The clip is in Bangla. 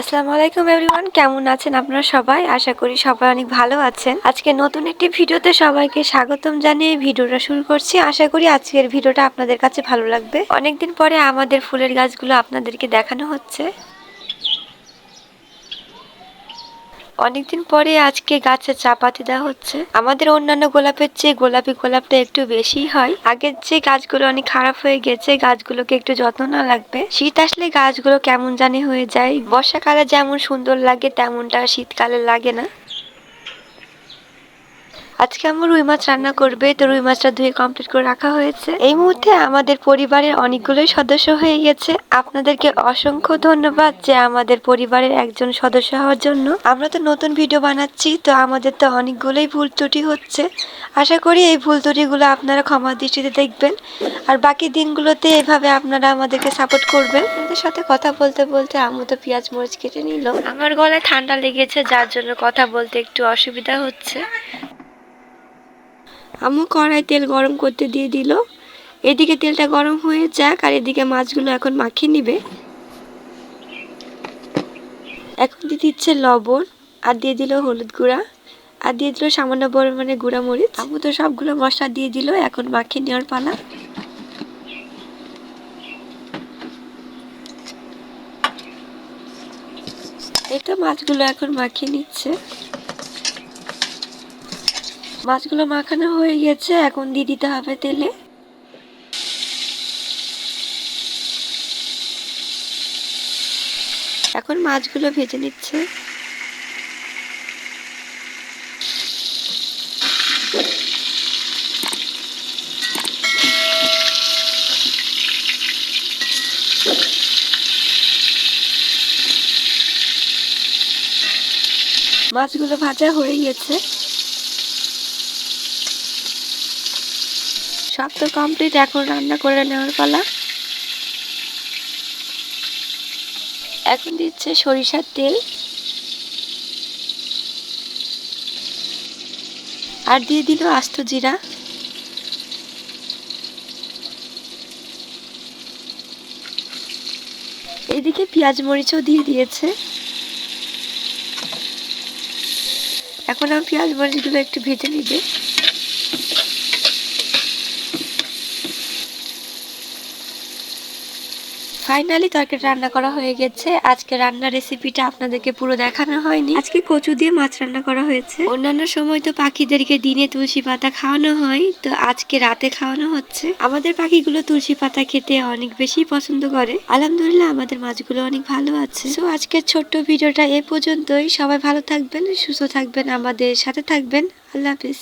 আসসালামু আলাইকুম এভরিওয়ান, কেমন আছেন আপনারা সবাই? আশা করি সবাই অনেক ভালো আছেন। আজকে নতুন একটি ভিডিওতে সবাইকে স্বাগতম জানিয়ে ভিডিওটা শুরু করছি। আশা করি আজকের ভিডিওটা আপনাদের কাছে ভালো লাগবে। অনেকদিন পরে আমাদের ফুলের গাছগুলো আপনাদেরকে দেখানো হচ্ছে। অনেকদিন পরে আজকে গাছে চা পাতি দেওয়া হচ্ছে। আমাদের অন্যান্য গোলাপের চেয়ে গোলাপি গোলাপটা একটু বেশি হয়। আগের যে গাছগুলো অনেক খারাপ হয়ে গেছে, গাছগুলোকে একটু যত্ন না লাগবে। শীত আসলে গাছগুলো কেমন জানি হয়ে যায়। বর্ষাকালে যেমন সুন্দর লাগে, তেমনটা শীতকালে লাগে না। আজকে আমার রুই মাছ রান্না করবে, তো রুই মাছটা ধুয়ে কমপ্লিট করে রাখা হয়েছে। এই মুহূর্তে আমাদের পরিবারের অনেকগুলোই সদস্য হয়ে গেছে। আপনাদেরকে অসংখ্য ধন্যবাদ যে আমাদের পরিবারের একজন সদস্য হওয়ার জন্য। আমরা তো নতুন ভিডিও বানাচ্ছি, তো আমাদের তো অনেকগুলোই ভুল ত্রুটি হচ্ছে। আশা করি এই ভুল ত্রুটিগুলো আপনারা ক্ষমা দৃষ্টিতে দেখবেন। আর বাকি দিনগুলোতে এভাবে আপনারা আমাদেরকে সাপোর্ট করবেন। আমাদের সাথে কথা বলতে বলতে আমু তো পেঁয়াজ, মরিচ কেটে নিল। আমার গলায় ঠান্ডা লেগেছে, যার জন্য কথা বলতে একটু অসুবিধা হচ্ছে। আম্মু কড়াই তেল গরম করতে দিয়ে দিল। এদিকে তেলটা গরম হয়ে যাক, আর এদিকে মাছগুলো এখন মাখিয়ে নিবে। এখন দিয়ে দিচ্ছে লবণ, আর দিয়ে দিল হলুদ গুঁড়া, আর দিয়ে দিল সামান্য পরিমাণে গুঁড়া মরিচ আম্মু তো সবগুলো মশলা দিয়ে দিল, এখন মাখিয়ে নেওয়ার পালা। তো মাছগুলো এখন মাখিয়ে নিচ্ছে। মাছগুলো মাখানো হয়ে গেছে, এখন দিয়ে দিতে হবে তেলে। এখন মাছগুলো ভেজে নিচ্ছে। মাছগুলো ভাজা হয়ে গেছে। সব তো কমপ্লিট এখন রান্না করে নেওয়ার পালা। এখন দিচ্ছে সরিষার তেল। আর দিয়ে দিল আস্ত জিরা। এদিকে পেঁয়াজ মরিচও দিয়ে দিয়েছে। এখন আমি পেঁয়াজ মরিচগুলো একটু ভেজে নিবে। ফাইনালি তরকারি রান্না করা হয়ে গেছে। আজকে রান্নার রেসিপিটা আপনাদেরকে পুরো দেখানো হয়নি। আজকে কচু দিয়ে মাছ রান্না করা হয়েছে। অন্যান্য সময় তো পাখিদেরকে দিনে তুলসী পাতা খাওয়ানো হয় তো আজকে রাতে খাওয়ানো হচ্ছে। আমাদের পাখিগুলো তুলসী পাতা খেতে অনেক বেশি পছন্দ করে। আলহামদুলিল্লাহ আমাদের মাছগুলো অনেক ভালো আছে। তো আজকের ছোট্ট ভিডিওটা এ পর্যন্তই। সবাই ভালো থাকবেন সুস্থ থাকবেন আমাদের সাথে থাকবেন। আল্লাহ হাফিজ।